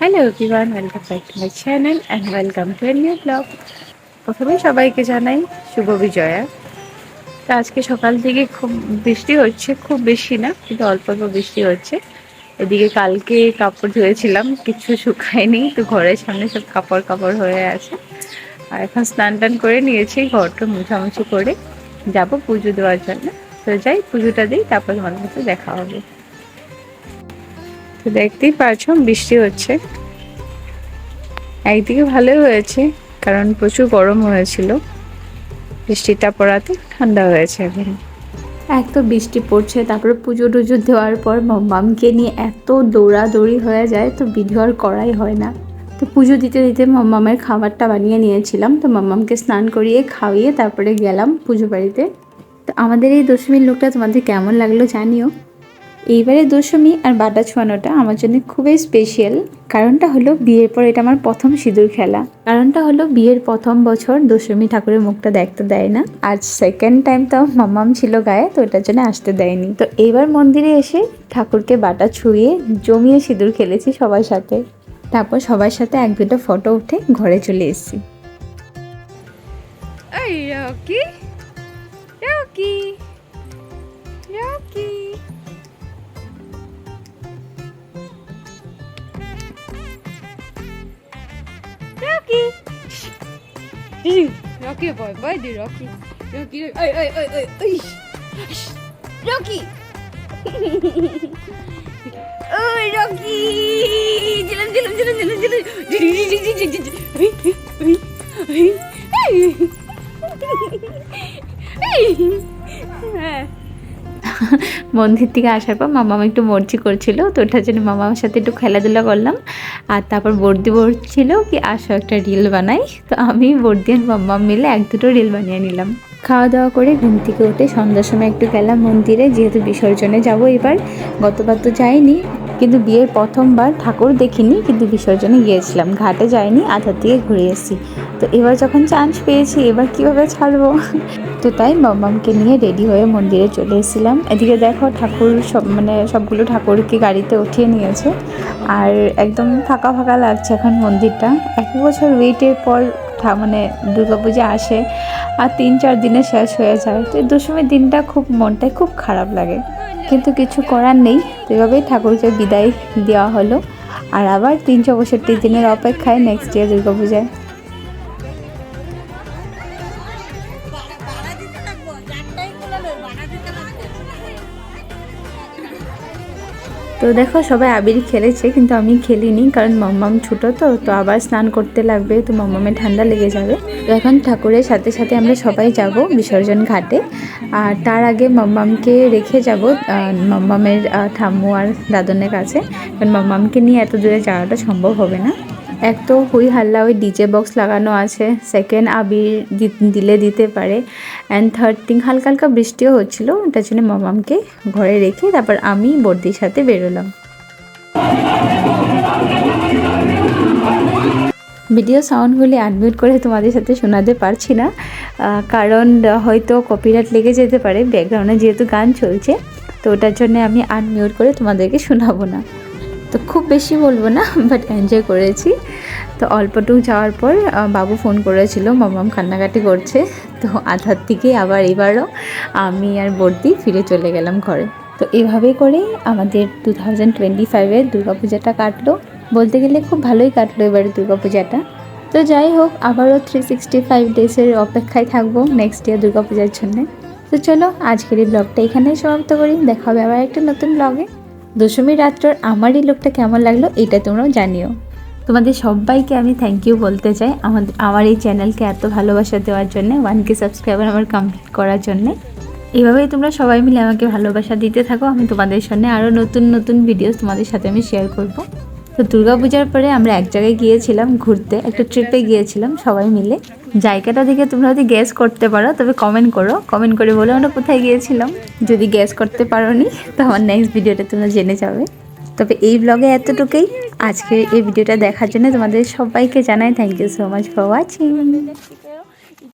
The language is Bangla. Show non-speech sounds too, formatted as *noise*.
Hello everyone welcome back to my channel and welcome to a new vlog প্রথমে সবাইকে জানাই শুভ বিজয়া। তো আজকে সকাল থেকে খুব বৃষ্টি হচ্ছে, খুব বেশি না, কিন্তু অল্প অল্প বৃষ্টি হচ্ছে। এদিকে কালকে কাপড় ধুয়েছিলাম, কিছু শুকায়নি, তো ঘরের সামনে সব কাপড় কাপড় হয়ে আছে। আর এখন স্নান টান করে নিয়েছি, ঘরটা মুছামুছি করে। যাব পুজো দেওয়ার জন্য। তো যাই, পুজোটা দিই, তারপর তোমাদের সাথে দেখা হবে। তো দেখতেই পারছ, বৃষ্টি হচ্ছে। একদিকে ভালোই হয়েছে, কারণ প্রচুর গরম হয়েছিল। বৃষ্টিটা পড়াতে ঠান্ডা হয়েছে এখন। এক তো বৃষ্টি পড়ছে, তারপরে পুজো টুজো দেওয়ার পর মাম্মামকে নিয়ে এত দৌড়াদৌড়ি হয়ে যায়, তো ভিডিও আর করাই হয় না। তো পুজো দিতে দিতে মাম্মামের খাবারটা বানিয়ে নিয়েছিলাম, তো মাম্মামকে স্নান করিয়ে খাওয়িয়ে তারপরে গেলাম পুজো বাড়িতে। তো আমাদের এই দশমীর লোকটা তোমাদের কেমন লাগল জানিও। এইবারে দশমী আর বাটা ছোঁয়ানোটা আমার জন্য খুবই স্পেশাল কারণটা হলো বিয়ের পর এটা আমার প্রথম সিঁদুর খেলা। কারণটা হলো বিয়ের প্রথম বছর দশমী ঠাকুরের মুখটা দেখতে দেয় না। আর সেকেন্ড টাইম তো মাম্মাম ছিল গায়ে, তো এটার জন্য আসতে দেয়নি। তো এইবার মন্দিরে এসে ঠাকুরকে বাটা ছুঁয়ে জমিয়ে সিঁদুর খেলেছি সবার সাথে। তারপর সবার সাথে এক দুটো ফটো উঠে ঘরে চলে এসেছি। এই Rocky. Rocky boy, boy, the Rocky. Rocky, ay, ay, ay, ay. Rocky. *laughs* Oh, Rocky. Jalan, jalan, jalan, jalan, jalan. মন্দির থেকে আসার পর মামা একটু মর্জি করছিল, তো ওটার জন্য মামা আমার সাথে একটু খেলাধুলা করলাম। আর তারপর বর্দি বলছিল কি, আসো একটা রিল বানাই। তো আমি বর্দি আর মাম্মা মিলে এক দুটো রিল বানিয়ে নিলাম। খাওয়া দাওয়া করে ঘুম থেকে উঠে সন্ধ্যার সময় একটু গেলাম মন্দিরে, যেহেতু বিসর্জনে যাব এবার। গতবার তো যাইনি কিন্তু বিয়ের প্রথমবার ঠাকুর দেখিনি, কিন্তু বিসর্জনে গিয়েছিলাম। ঘাটে যাইনি, আধার দিয়ে ঘুরে এসেছি। তো এবার যখন চান্স পেয়েছি, এবার কীভাবে ছাড়বো? তো তাই মামামকে নিয়ে রেডি হয়ে মন্দিরে চলে এসেছিলাম। এদিকে দেখো ঠাকুর সব মানে সবগুলো ঠাকুরকে গাড়িতে উঠিয়ে নিয়েছে। আর একদম ফাঁকা ফাঁকা লাগছে এখন মন্দিরটা। এক বছর ওয়েটের পর মানে দুর্গাপূজা আসে আর তিন চার দিনে শেষ হয়ে যায়। তো দশমীর দিনটা খুব মনটাই খুব খারাপ লাগে। কিন্তু কিছু করার নেই। তো এভাবেই ঠাকুরকে বিদায় দেওয়া হলো। আর আবার তিন চৌষট্টি দিনের অপেক্ষায় নেক্সট ইয়ার দুর্গাপূজায় তো দেখো, সবাই আবির খেলেছে, কিন্তু আমি খেলিনি কারণ মাম্মাম ছোটো তো তো আবার স্নান করতে লাগবে, তো মাম্মামের ঠান্ডা লেগে যাবে। তো এখন ঠাকুরের সাথে সাথে আমরা সবাই যাব বিসর্জন ঘাটে। আর তার আগে মাম্মামকে রেখে যাব মাম্মামের ঠাম্মু আর দাদনের কাছে। কারণ মাম্মামকে নিয়ে এত দূরে যাওয়াটা সম্ভব হবে না। এক তো হুই হাল্লা ওই ডিজে বক্স লাগানো আছে সেকেন্ড আবির দিলে দিতে পারে অ্যান্ড থার্ড থিং হালকা হালকা বৃষ্টিও হচ্ছিল তার জন্য মামামকে ঘরে রেখে তারপর আমি বর্দির সাথে বেরোলাম। ভিডিও সাউন্ডগুলি আনমিউট করে তোমাদের সাথে শোনাতে পারছি না কারণ হয়তো কপিরাইট লেগে যেতে পারে ব্যাকগ্রাউন্ডে যেহেতু গান চলছে, তো ওটার জন্য আমি আনমিউট করে তোমাদেরকে শোনাবো না। তো খুব বেশি বলব না বাট এনজয় করেছি। তো অল্পটুকু যাওয়ার পর বাবু ফোন করেছিল, মামাম কান্নাকাটি করছে। তো আধার থেকে আবার এবারও আমি আর বর্দি ফিরে চলে গেলাম ঘরে। তো এভাবে করে আমাদের টু থাউজেন্ড টোয়েন্টি ফাইভের দুর্গাপূজাটা কাটলো। বলতে গেলে খুব ভালোই কাটলো এবারে দুর্গাপূজাটা। তো যাই হোক, আবারও থ্রি সিক্সটি ফাইভ ডেজের অপেক্ষায় থাকব নেক্সট ইয়ার দুর্গাপূজার জন্যে। তো চলো, আজকের এই ব্লগটা এখানেই সমাপ্ত করি। দেখা হবে আবার একটা নতুন ব্লগে দশমী রাত্রর আমার এই লোকটা কেমন লাগল এটা তোমরাও জানিও। তোমাদের সবাইকে আমি থ্যাংক ইউ বলতে চাই আমাদের, আমার এই চ্যানেলকে এত ভালোবাসা দেওয়ার জন্য ওয়ান কে সাবস্ক্রাইবার আমার কমপ্লিট করার জন্যে। এভাবেই তোমরা সবাই মিলে আমাকে ভালোবাসা দিতে থাকো, আমি তোমাদের সামনে আরও নতুন নতুন ভিডিওস তোমাদের সাথে আমি শেয়ার করব। তো দুর্গা পূজার পরে আমরা এক জায়গায় গিয়েছিলাম ঘুরতে, একটা ট্রিপে গিয়েছিলাম সবাই মিলে। জায়গাটা দেখে তোমরা যদি গ্যাস করতে পারো, তবে কমেন্ট করো। কমেন্ট করে বলো আমরা কোথায় গিয়েছিলাম। যদি গ্যাস করতে পারো নি তো আমার নেক্সট ভিডিওটা তোমরা জেনে যাবে। তবে এই ব্লগে এতটুকুই। আজকের এই ভিডিওটা দেখার জন্য তোমাদের সবাইকে জানাই thank you so much for watching